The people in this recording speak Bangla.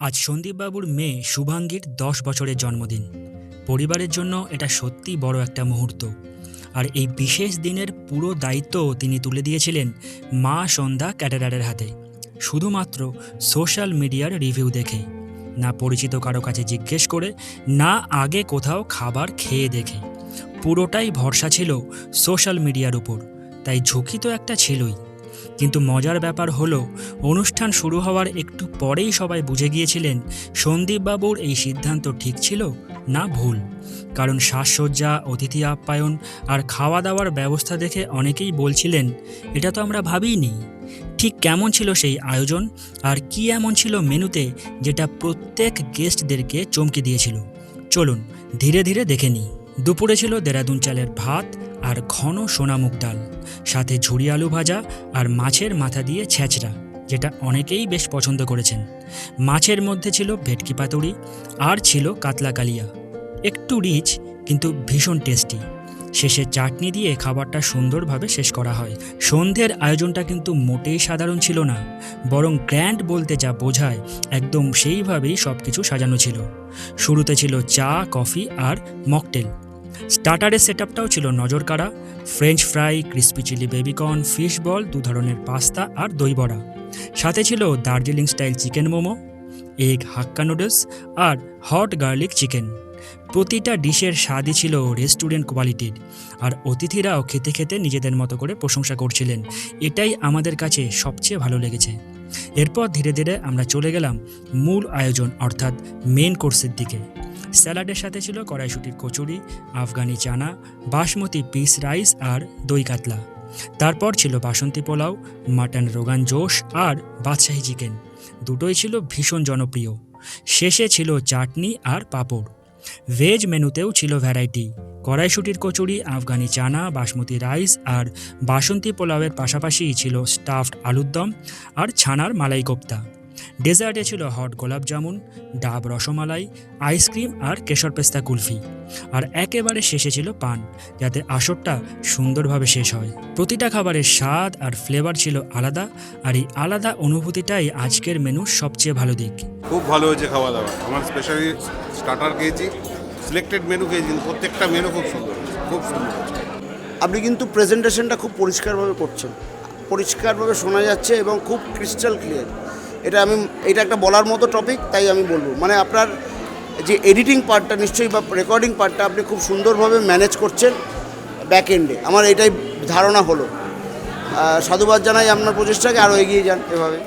আজ সন্দীপবাবুর মেয়ে শুভাঙ্গীর দশ বছরের জন্মদিন। পরিবারের জন্য এটা সত্যি বড় একটা মুহূর্ত। আর এই বিশেষ দিনের পুরো দায়িত্ব তিনি তুলে দিয়েছিলেন মা সন্ধ্যা ক্যাটারারের হাতে। শুধুমাত্র সোশ্যাল মিডিয়ার রিভিউ দেখে, না পরিচিত কারও কাছে জিজ্ঞেস করে, না আগে কোথাও খাবার খেয়ে দেখে। পুরোটাই ভরসা ছিল সোশ্যাল মিডিয়ার উপর, তাই ঝুঁকি তো একটা ছিলই। কিন্তু মজার ব্যাপার হলো, অনুষ্ঠান শুরু হওয়ার একটু পরেই সবাই বুঝে গিয়েছিলেন সন্দীপবাবুর এই সিদ্ধান্ত ঠিক ছিল না ভুল। কারণ সাজসজ্জা, অতিথি আপ্যায়ন আর খাওয়া দাওয়ার ব্যবস্থা দেখে অনেকেই বলছিলেন, এটা তো আমরা ভাবিইনি। ঠিক কেমন ছিল সেই আয়োজন আর কি এমন ছিল মেনুতে যেটা প্রত্যেক গেস্টদেরকে চমকে দিয়েছিল? চলুন, ধীরে ধীরে দেখে নিই। দুপুরে ছিল দেরাদুন চালের ভাত আর ঘন সোনামুগ ডাল, সাথে ঝুড়ি আলু ভাজা আর মাছের মাথা দিয়ে ছেঁচড়া, যেটা অনেকেই বেশ পছন্দ করেছেন। মাছের মধ্যে ছিল ভেটকি পাতুরি আর ছিল কাতলা কালিয়া। একটু রিচ, কিন্তু ভীষণ টেস্টি। শেষে চাটনি দিয়ে খাবারটা সুন্দরভাবে শেষ করা হয়। সন্ধ্যের আয়োজনটা কিন্তু মোটেই সাধারণ ছিল না, বরং গ্র্যান্ড বলতে যা বোঝায়, একদম সেইভাবেই সব কিছু সাজানো ছিল। শুরুতে ছিল চা, কফি আর মকটেল। স্টার্টারের সেট আপটাও ছিল নজর কাড়া French fry, crispy chilli baby corn, fish ball, দু ধরনের পাস্তা আর দই বড়া। সাথে ছিল Darjeeling style chicken momo, egg hakka noodles আর হট গার্লিক চিকেন। প্রতিটা ডিশের স্বাদই ছিল রেস্টুরেন্ট কোয়ালিটির, আর অতিথিরাও খেতে খেতে নিজেদের মতো করে প্রশংসা করছিলেন। এটাই আমাদের কাছে সবচেয়ে ভালো লেগেছে। এরপর ধীরে ধীরে আমরা চলে গেলাম মূল আয়োজন, অর্থাৎ মেন কোর্সের দিকে। স্যালাডের সাথে ছিল কড়াইশুটির কচুরি, আফগানি চানা, বাসমতি পিস রাইস আর দই কাতলা। তারপর ছিল বাসন্তী পোলাও মাটন রোগান জোশ আর বাদশাহী চিকেন দুটোই ছিল ভীষণ জনপ্রিয়। শেষে ছিল চাটনি আর পাঁপড়। ভেজ মেনুতেও ছিল ভ্যারাইটি কড়াইশুটির কচুরি, আফগানি চানা, বাসমতি রাইস আর বাসন্তী পোলাওয়ের পাশাপাশি ছিল স্টাফড আলুর দম আর ছানার মালাই কোপ্তা। ডেজার্টে ছিল হট গোলাপ জামুন, ডাব রসমালাই, আইসক্রিম আর কেশর পেস্তা কুলফি। আর একেবারে শেষে ছিল পান, যাতে আসরটা সুন্দরভাবে শেষ হয়। প্রতিটা খাবারের স্বাদ আর ফ্লেভার ছিল আলাদা, আর এই আলাদা অনুভূতিটাই আজকের মেনুর সবচেয়ে ভালো দিক। খুব ভালো হয়েছে খাওয়া দাওয়া। আমার স্পেশালি স্টার্টার খেয়েছি। সিলেক্টেড মেনু খেয়েছি কিন্তু প্রত্যেকটা মেনু খুব সুন্দর খুব সুন্দর। আপনি কিন্তু প্রেজেন্টেশনটা খুব পরিষ্কারভাবে করছেন। পরিষ্কারভাবে শোনা যাচ্ছে এবং খুব ক্রিস্টাল ক্লিয়ার এটা আমি, এটা একটা বলার মতো টপিক তাই আমি বলব। মানে আপনার যে এডিটিং পার্টটা নিশ্চয়ই বা রেকর্ডিং পার্টটা আপনি খুব সুন্দরভাবে ম্যানেজ করছেন ব্যাক এন্ডে আমার এটাই ধারণা হলো। সাধুবাদ জানাই আপনার প্রচেষ্টাকে। আরও এগিয়ে যান এভাবে।